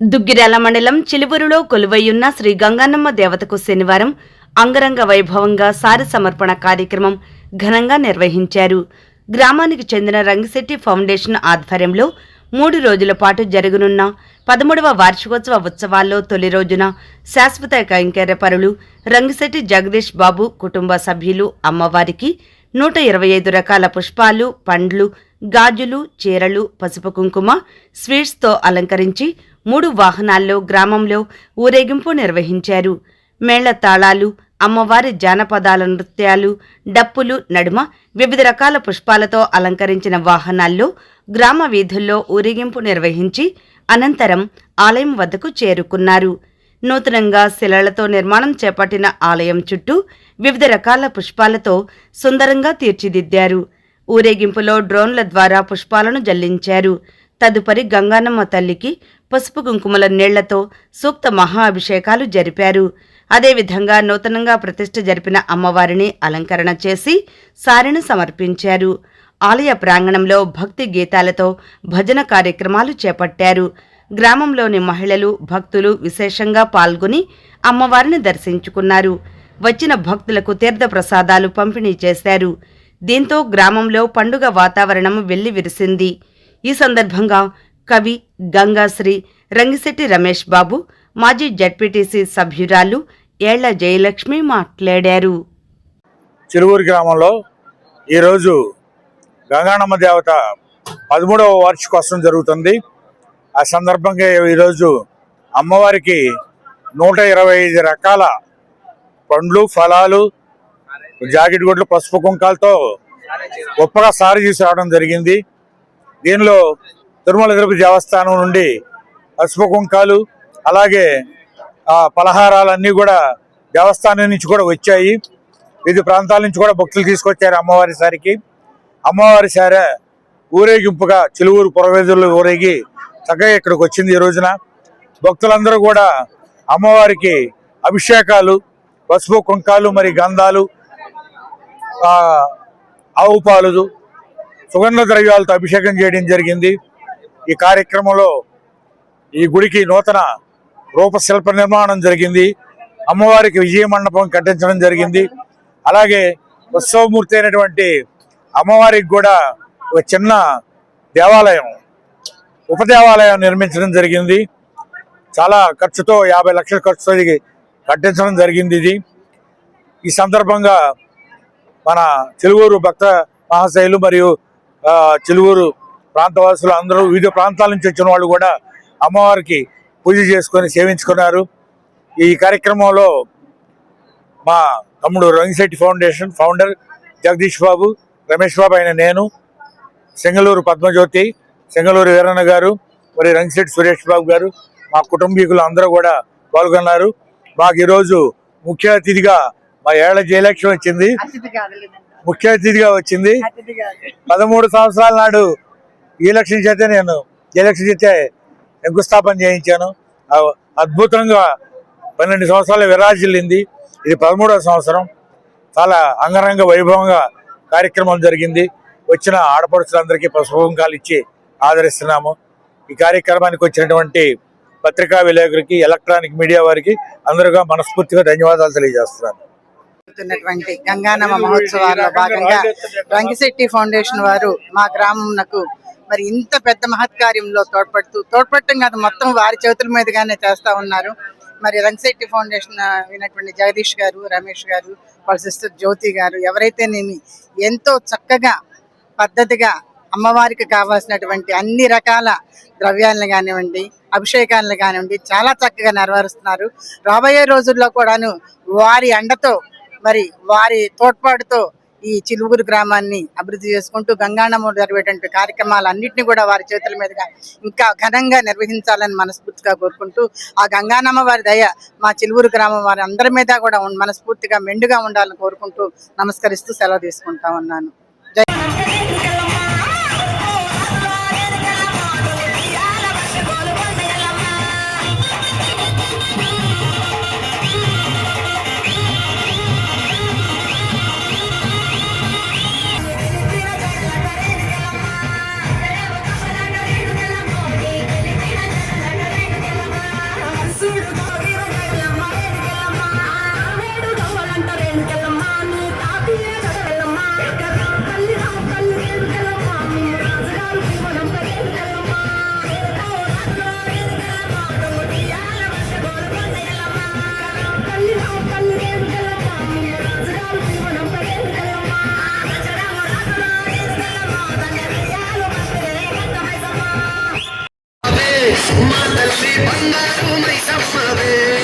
దుగ్గిరాల మండలం చిలువురులో కొలువయ్యున్న శ్రీ గంగన్నమ్మ దేవతకు శనివారం అంగరంగ వైభవంగా సారి సమర్పణ కార్యక్రమం ఘనంగా నిర్వహించారు. గ్రామానికి చెందిన రంగిశెట్టి ఫౌండేషన్ ఆధ్వర్యంలో మూడు రోజుల పాటు జరగనున్న పదమూడవ వార్షికోత్సవ ఉత్సవాల్లో తొలి రోజున శాశ్వత కైంకర్యపరులు రంగిశెట్టి జగదీష్ బాబు కుటుంబ సభ్యులు అమ్మవారికి నూట ఇరవై ఐదు రకాల పుష్పాలు పండ్లు గాజులు చీరలు పసుపు కుంకుమ స్వీట్స్తో అలంకరించి మూడు వాహనాల్లో గ్రామంలో ఊరేగింపు నిర్వహించారు. మేళ తాళాలు అమ్మవారి జానపదాల నృత్యాలు డప్పులు నడుమ వివిధ రకాల పుష్పాలతో అలంకరించిన వాహనాల్లో గ్రామ వీధుల్లో ఊరేగింపు నిర్వహించి అనంతరం ఆలయం వద్దకు చేరుకున్నారు. నూతనంగా శిలలతో నిర్మాణం చేపట్టిన ఆలయం చుట్టూ వివిధ రకాల పుష్పాలతో సుందరంగా తీర్చిదిద్దారు. ఊరేగింపులో డ్రోన్ల ద్వారా పుష్పాలను జల్లించారు. తదుపరి గంగానమ్మ తల్లికి పసుపు కుంకుమల నీళ్ళతో సూక్త మహాభిషేకాలు జరిపారు. అదేవిధంగా నూతనంగా ప్రతిష్ఠ జరిపిన అమ్మవారిని అలంకరణ చేసి సారిని సమర్పించారు. ఆలయ ప్రాంగణంలో భక్తి గీతాలతో భజన కార్యక్రమాలు చేపట్టారు. గ్రామంలోని మహిళలు భక్తులు విశేషంగా పాల్గొని అమ్మవారిని దర్శించుకున్నారు. వచ్చిన భక్తులకు తీర్థ ప్రసాదాలు పంపిణీ చేశారు. దీంతో గ్రామంలో పండుగ వాతావరణం వెల్లివిరిసింది. ఈ సందర్భంగా కవి గంగాశ్రీ రంగిశెట్టి రమేష్ బాబు మాజీ జడ్పీటీసీ సభ్యురాలు ఏళ్ళ జయలక్ష్మి మాట్లాడారు. చిరువూరు గ్రామంలో ఈరోజు గంగానమ్మ దేవత పదమూడవ వార్షికోత్సవం జరుగుతుంది. ఆ సందర్భంగా ఈరోజు అమ్మవారికి నూట ఇరవై ఐదు రకాల పండ్లు ఫలాలు జాకెట్ గుడ్లు పసుపు కుంకాలతో గొప్పగా సారి చేసి రావడం జరిగింది. దీనిలో తిరుమల తిరుపతి దేవస్థానం నుండి పసుపు కుంకాలు అలాగే పలహారాలన్నీ కూడా దేవస్థానం నుంచి కూడా వచ్చాయి. వివిధ ప్రాంతాల నుంచి కూడా భక్తులు తీసుకొచ్చారు అమ్మవారి సారికి. అమ్మవారి సార ఊరేగింపుగా చిలువూరు పురవేదులు ఊరేగి చక్కగా ఇక్కడికి వచ్చింది ఈ రోజున. భక్తులందరూ కూడా అమ్మవారికి అభిషేకాలు పసుపు కుంకాలు మరి గంధాలు ఆవు పాలు సుగంధ ద్రవ్యాలతో అభిషేకం చేయడం జరిగింది. ఈ కార్యక్రమంలో ఈ గుడికి నూతన రూపశిల్ప నిర్మాణం జరిగింది. అమ్మవారికి విజయ మండపం కట్టించడం జరిగింది. అలాగే ఉత్సవమూర్తి అయినటువంటి అమ్మవారికి కూడా ఒక చిన్న దేవాలయం ఉపదేవాలయం నిర్మించడం జరిగింది. చాలా ఖర్చుతో యాభై లక్షల ఖర్చుతో ఇది కట్టించడం జరిగింది ఇది. ఈ సందర్భంగా మన చెలువూరు భక్త మహాశైలు మరియు ఆ, చెలువూరు ప్రాంతవాసులు అందరూ వివిధ ప్రాంతాల నుంచి వచ్చిన వాళ్ళు కూడా అమ్మవారికి పూజ చేసుకొని సేవించుకున్నారు. ఈ కార్యక్రమంలో మా తమ్ముడు రంగిశెట్టి ఫౌండేషన్ ఫౌండర్ జగదీష్ బాబు రమేష్ బాబు అయిన నేను సెంగళూరు పద్మజ్యోతి సెంగళూరు వీరన్న గారు మరి రంగిశెట్టి సురేష్ బాబు గారు మా కుటుంబీకులు అందరూ కూడా పాల్గొన్నారు. మాకు ఈరోజు ముఖ్య అతిథిగా మా ఏళ్ళ జయలక్ష్మి వచ్చింది. ముఖ్య అతిథిగా వచ్చింది. పదమూడు సంవత్సరాల నాడు ఈ లక్ష్మి నేను జయలక్ష్మి చేత శంకుస్థాపన చేయించాను. అద్భుతంగా పన్నెండు సంవత్సరాలు విరాజిల్లింది ఇది పదమూడవ సంవత్సరం. చాలా అంగరంగ వైభవంగా కార్యక్రమం జరిగింది. వచ్చిన ఆడపడుచులందరికీ పసుపు ఇచ్చి ఆదరిస్తున్నాము. ఈ కార్యక్రమానికి వచ్చినటువంటి పత్రికా విలేకరికి ఎలక్ట్రానిక్ మీడియా వారికి అందరుగా మనస్ఫూర్తిగా ధన్యవాదాలు తెలియజేస్తున్నాను. జరుగుతున్నటువంటి గంగానమ్మ మహోత్సవాల్లో భాగంగా రంగిశెట్టి ఫౌండేషన్ వారు మా గ్రామంకు మరి ఇంత పెద్ద మహత్కార్యంలో తోడ్పడుతూ తోడ్పడటం కాదు మొత్తం వారి చేతుల మీదుగానే చేస్తూ ఉన్నారు. మరి రంగశెట్టి ఫౌండేషన్ అయినటువంటి జగదీష్ గారు రమేష్ గారు వాళ్ళ సిస్టర్ జ్యోతి గారు ఎవరైతేనేమి ఎంతో చక్కగా పద్ధతిగా అమ్మవారికి కావాల్సినటువంటి అన్ని రకాల ద్రవ్యాలను కానివ్వండి అభిషేకాలను కానివ్వండి చాలా చక్కగా నెరవేరుస్తున్నారు. రాబోయే రోజుల్లో కూడాను వారి అండతో మరి వారి తోడ్పాటుతో ఈ చిలుగురు గ్రామాన్ని అభివృద్ధి చేసుకుంటూ గంగానమ్మ జరిగేటువంటి కార్యక్రమాలన్నింటినీ కూడా వారి చేతుల మీదుగా ఇంకా ఘనంగా నిర్వహించాలని మనస్ఫూర్తిగా కోరుకుంటూ ఆ గంగానమ్మ వారి దయ మా చిలుగురు గ్రామం వారి అందరి మీద కూడా మనస్ఫూర్తిగా మెండుగా ఉండాలని కోరుకుంటూ నమస్కరిస్తూ సెలవు తీసుకుంటా ఉన్నాను. உமா தம்பி பங்காரு